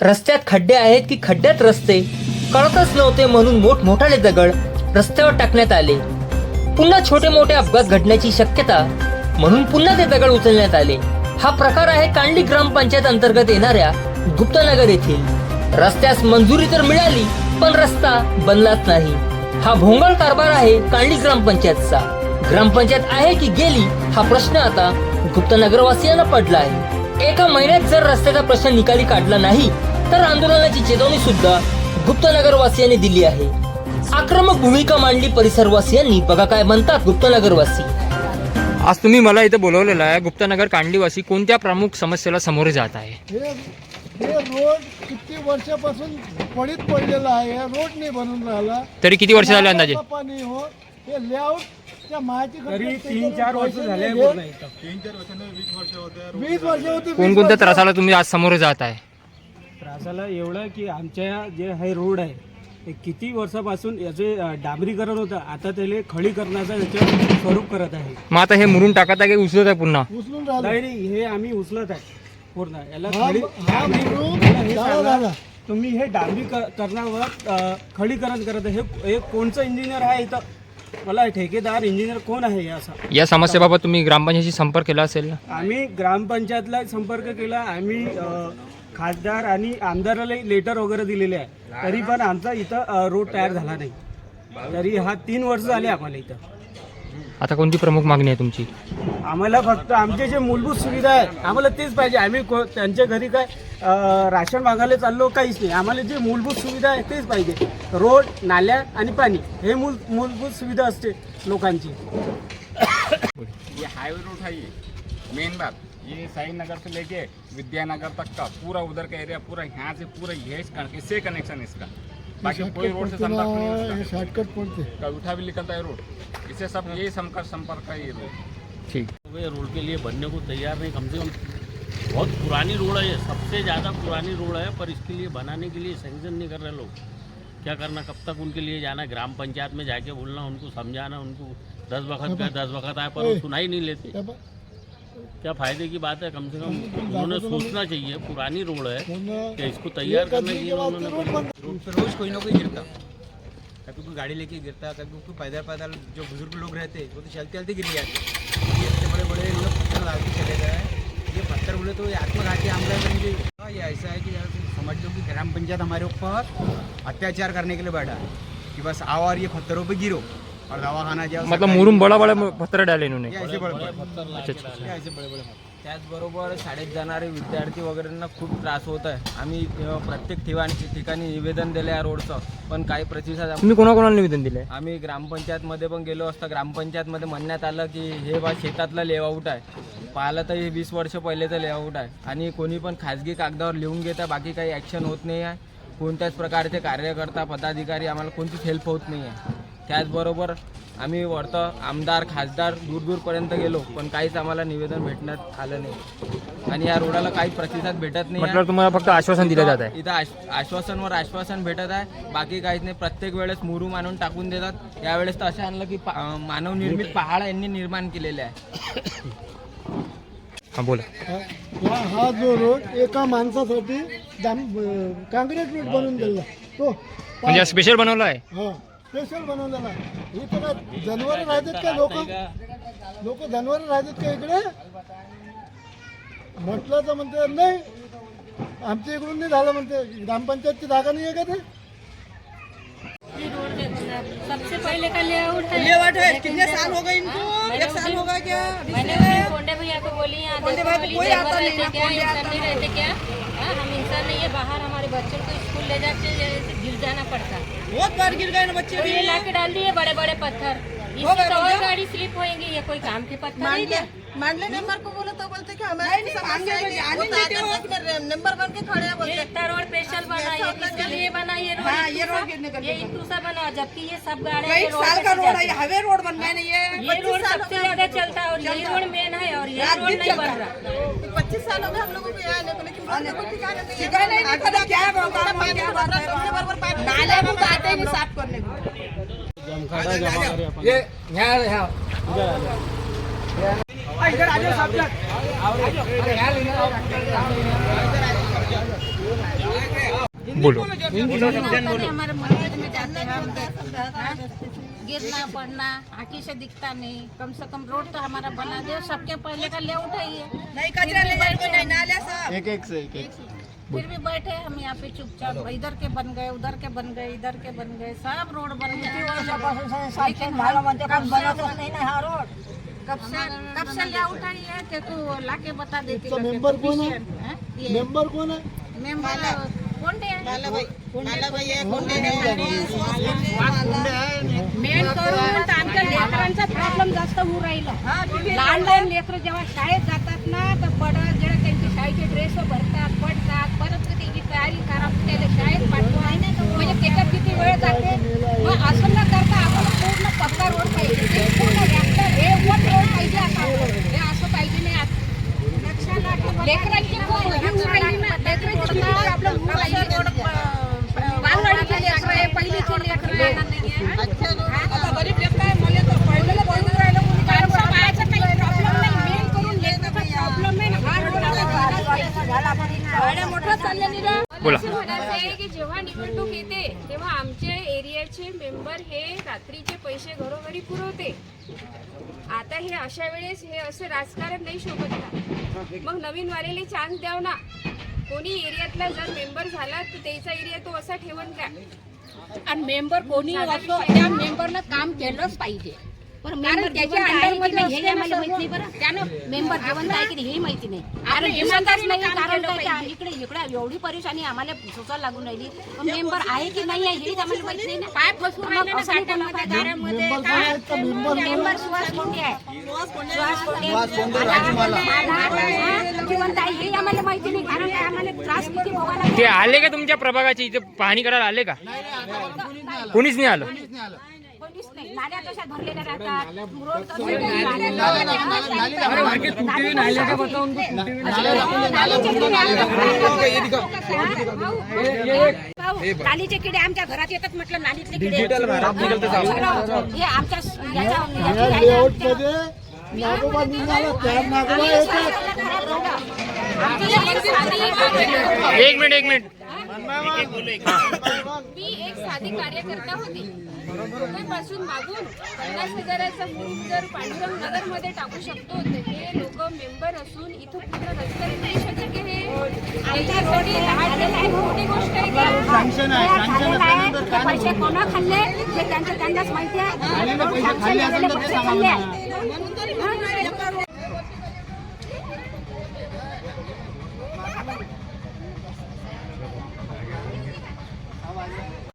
रस्त्यात खड्डे आहेत की खड्ड्यात रस्ते? कळतच नव्हते म्हणून मोठमोठाले दगड रस्त्यावर टाकण्यात आले. पुन्हा छोटे मोठे अपघात घडण्याची शक्यता म्हणून पुन्हा ते दगड उचलण्यात आले. हा प्रकार आहे कांडली ग्रामपंचायत अंतर्गत येणाऱ्या गुप्तनगर येथील. रस्त्यास मंजुरी तर मिळाली पण रस्ता बनलाच नाही. हा भोंगळ कारभार आहे कांडली ग्रामपंचायतचा. ग्रामपंचायत आहे की गेली हा प्रश्न आता गुप्तनगरवासियांना पडला आहे. एका महिन्यात जर रस्त्याचा प्रश्न निकाली काढला नाही तर आंदोलनाची चेतावणी सुद्धा गुप्तनगरवासियांनी दिली आहे. आक्रमक भूमिका मांडली परिसरवासियांनी. बघा काय म्हणतात गुप्तनगरवासी. आज तुम्ही मला इथे बोलवलेलं आहे गुप्तनगर कांडीवासी कोणत्या प्रमुख समस्येला सामोरे जात आहे? हे हे रोड किती वर्षापासून पडीत पडलेला आहे हा रोड नाही बनून राहिला. तरी किती वर्ष झाले अंदाजे? पाणी हो हे लेआउट त्या माहिती तरी तीन चार वर्ष झाले वीस वर्ष होती वीस कोणकोणत्या वर्ष. त्रासाला तुम्ही आज सामोरे जात आहे? त्रासाला एवढं की आमच्या जे हे रोड आहे ते किती वर्षापासून याचे डांबरीकरण होतं. आता त्याला खडीकरणाचं याचं स्वरूप करत आहे. मग आता हे मुरुम टाकत आहे की उचलत आहे पुन्हा? उचलून राहिला. नाही नाही, हे आम्ही उचलत आहे. पूर्ण. याला हा खडी हा मुरुम मला हे जाळा सांगा, झाला. तुम्ही हे डांबरीकरणावर अ, खडीकरण करत आहे. हे हे कोणचं इंजिनियर आहे इथं? मला ठेकेदार इंजिनियर कोण आहे हे असा या समस्येबाबत तुम्ही ग्रामपंचायतीशी संपर्क केला असेल ना? आम्ही ग्रामपंचायतला संपर्क केला. आम्ही अ, खासदार आणि आमदाराला लेटर वगैरे दिलेले आहे. तरी पण आमचा इथं रोड तयार झाला नाही. तरी हा तीन वर्ष झाले आम्हाला इथं. आता कोणती प्रमुख मागणी आहे तुमची? आम्हाला फक्त आमचे जे मूलभूत सुविधा आहे आम्हाला तेच पाहिजे. आम्ही को- त्यांच्या घरी काय अ, राशन मागायला चाललो काहीच नाही. आम्हाला जे मूलभूत सुविधा आहे तेच पाहिजे. रोड नाल्या आणि पाणी हे मूल मूलभूत सुविधा असते लोकांची. ये हाईवे रूट है ये मेन बात ये साई नगर से लेके विद्यानगर तक का पूरा उधर का एरिया पूरा यहाँ से पूरा ये इससे कनेक्शन इसका। बाकी कोई रोड से संपर्क नहीं है शॉर्टकट पडते कभी उठा भी निकलता है रोड इससे सब यही संपर्क संपर्क है ये रोड ठीक। ये रोड के लिए बनने को तैयार नहीं कम से कम बहुत पुरानी रोड है ये सबसे ज़्यादा पुरानी रोड है पर इसके लिए बनाने के लिए सेंक्शन नहीं कर रहे लोग। क्या करना कब तक उनके लिए जाना ग्राम पंचायत में जाके बोलना उनको समझाना उनको दस वक्त का दस वक्त आए पर वो सुनाई नहीं लेते। क्या फ़ायदे की बात है? कम से कम उन्होंने सोचना चाहिए पुरानी रोड है। कि इसको तैयार करने के लिए उन्होंने रोड बंद। रोज कोई ना कोई गिरता। कभी कोई गाड़ी लेके गिरता कभी कोई पैदल पैदल जो बुज़ुर्ग लोग रहते वो तो चलते चलते गिर जाते। ये इतने बड़े बड़े लोग पत्थर लाद के चले गए। ये पत्थर बोले तो ये आत्मघाती हमला बन गई हाँ, ये ऐसा है कि समझ लो कि ग्राम पंचायत हमारे ऊपर अत्याचार करने के लिए बैठा है कि बस आओ और ये पत्थरों पर गिरो। और दवाखाना जाओ मतलब मुरुम बड़ा बड़ा पत्थर डाले इन्होंने। ये ऐसे बड़े बड़े अच्छा अच्छा। ये ऐसे बड़े बड़े पत्थर। त्याचबरोबर शाळेत जाणारे विद्यार्थी वगैरेंना खूप त्रास होत आहे. आम्ही प्रत्येक ठिकाणी ठिकाणी निवेदन दिलं आहे रोडचं पण काही प्रतिसाद आम- तुम्ही कोणाकोणाला निवेदन दिलंय? आम्ही ग्रामपंचायतमध्ये पण गेलो असता. ग्रामपंचायतमध्ये म्हणण्यात आलं की हे बा शेतातलं लेआउट आहे. पाहिलं तर हे वीस वर्ष पहिलेचं लेआउट आहे. आणि कोणी पण खाजगी कागदावर लिहून घेता बाकी काही ॲक्शन होत नाही आहे. कोणत्याच प्रकारचे कार्यकर्ता पदाधिकारी आम्हाला कोणतीच हेल्प होत नाही आहे. त्याचबरोबर आम्ही वरतं आमदार खासदार दूरदूरपर्यंत गेलो पण काहीच आम्हाला निवेदन भेटण्यात आलं नाही. आणि या रोडाला काही प्रतिसाद भेटत नाही. म्हटलं तुम्हाला फक्त आश्वासन दिलं जात आहे. इथं आश- आश्वासनवर आश्वासन भेटत आहे. बाकी काहीच नाही. प्रत्येक वेळेस मुरुम आणून टाकून देतात. यावेळेस तर असं आणलं की पा- अं, मानवनिर्मित पहाड यांनी निर्माण केलेले आहे. हां बोला. हा हा- हा जो रोड एका माणसासाठी अं, काँक्रीट रोड बनवून दिला. तो म्हणजे स्पेशल बनवलं आहे? हा. स्पेशल बनवलेला इथं काय जनावर राहतात का लोक लोक जनावर राहतात का इकडे? म्हटलं तर म्हणते नाही आमच्या इकडून नाही झालं म्हणते. ग्रामपंचायतची जागा नाही आहे का ते? सबसे पहले का लेआउट है? लेआउट है कितने साल हो गए इनको? एक साल हो गया क्या? मैंने कोंडे भैया को बोली यहाँ कोंडे भैया कोई आता नहीं। रहते क्या? नहीं हाँ, बाहर हमारे बच्चों को स्कूल ले जाते गिर जाना पड़ता। बहुत बार गिर गए बच्चे भी। ला के डाल दिए बड़े बड़े पत्थर इससे तो गाड़ी स्लिप होएँगी ये कोई काम के पत्थर नहीं है। मांडले नंबर को बोलो तो बोलते कि हमारे है तो में नंबर बन के खड़े हैं। बोलते इतना रोड स्पेशल बना है किसके लिए बना ये रोड हाँ, ये रोड गिरने का ये इंतू सा बना जबकि ये सब गाड़ियाँ कई साल का रोड है हाईवे रोड है नहीं है ये रोड सबसे ज़्यादा चलता है और ये रोड मेन है और ये रोड नहीं बन रहा। पच्चीस साल हो गए हम लोगों को यहाँ आने को लेकिन नहीं है ठिकाना नहीं पता क्या है नाले को तो आते ही साफ़ करने को। इधर आ जाओ सब लोग। बोलो। हमारे में जाते हैं? गिरना पड़ना आँखी से दिखता नहीं। कम से कम रोड तो हमारा बना दे सबके पहले का ले उठाइए नहीं कचरा ले नाले सब एक एक से एक एक। फिर भी बैठे हम यहाँ पे चुपचाप। इधर के बन गए उधर के बन गए इधर के बन गए सब रोड बन गए। कब से कब से है कि तू लाके बता देती तो मेंबर कौन है? मेंबर कोण आहे? मेंबर कौन है माला भाई माला भाई है कोंडे है मेन करून तर आमच्या लेकरांचा प्रॉब्लेम जास्त होऊ राहिला. लहान लहान लेकरं जेव्हा शाळेत जातात ना तर पडत जेव्हा त्यांचे शाळेचे ड्रेस भरतात पडतात परत त्याची तयारी करा त्याला शाळेत पाठवा म्हणजे त्याच्यात किती वेळ जाते मग असं न करता आपण पूर्ण पक्का रोड पाहिजे ते पूर्ण रॅक्टर हे वन रोड पाहिजे असं आपलं. हे असं पाहिजे नाही आता. लेकरांची खूप हे होऊ राहिली ना लेकरांची खूप प्रॉब्लेम होऊ राहिली बालवाडीचे लेकरं आहे पहिलीचे लेकरं आहे आता गरीब लेकरं आहे मला तर पडलेलं पडून राहिलं कोणी काय माणसं बाळाचा काही प्रॉब्लेम नाही मेन करून लेकराचा प्रॉब्लेम आहे ना हा रोड आपला झाला पाहिजे मोठं चाललं नाही बोला. असं म्हणायचं आहे की जेव्हा निवडणूक येते तेव्हा आमचे एरियाचे मेंबर हे रात्रीचे पैसे घरोघरी पुरवते. आता हे अशा वेळेस हे असं राजकारण नाही शोभत का? मग नवीन वालेले चान्स द्याव ना. कोणी एरियातला जर मेंबर झाला तर त्याचा एरिया तो असा ठेवून का? आणि मेंबर कोणी असो त्या मेंबरनं काम केलंच पाहिजे. कारण त्याच्या अंडरमध्ये हे आम्हाला माहीत नाही बरं. त्यानं मेंबर जिवंत आहे की नाही हे माहिती नाही. कारण जिवंतच नाही कारण काय की आम्ही इकडे इकडे एवढी परेशानी आम्हाला सोसायला लागून राहिली. पण मेंबर आहे की नाही आहे हेच आम्हाला माहीत नाही ना. काय फसवून राहिले ना गाड्यामध्ये, दारामध्ये, काय? मेंबर सुहास कोंडे आहे? सुहास कोंडे हा, जिवंत आहे हे आम्हाला माहिती नाही. कारण काय आम्हाला त्रास किती व्हावा लागला? ते आले का तुमच्या प्रभागाची? इथे पाहणी करायला आले का? कोणीच नाही आलं. कोणीच नाही नाल्या तशा भरलेल्या राहतात रोड तसे नाल्या- भाऊ, नालीचे किडे आमच्या घरात येतात म्हटलं नालीतले किडे हे आमच्या याच्या- या याच्या- लेआउटमध्ये नागोबा निघाला त्या नागोबा येतात एक मिनिट एक मिनिट मी एक साधी कार्यकर्ता होती. पासून मागून पन्नास हजाराचा फॉर्म जर पांडुरंग नगरमध्ये टाकू शकतो तर हे लोक मेंबर असून इथं पूर्ण रस्ता नाही हे? लहान मोठी गोष्ट आहे का असल्यानंतर ते पैसे कोणा खाल्ले? ते त्यांचं त्यांनाच माहिती आहे.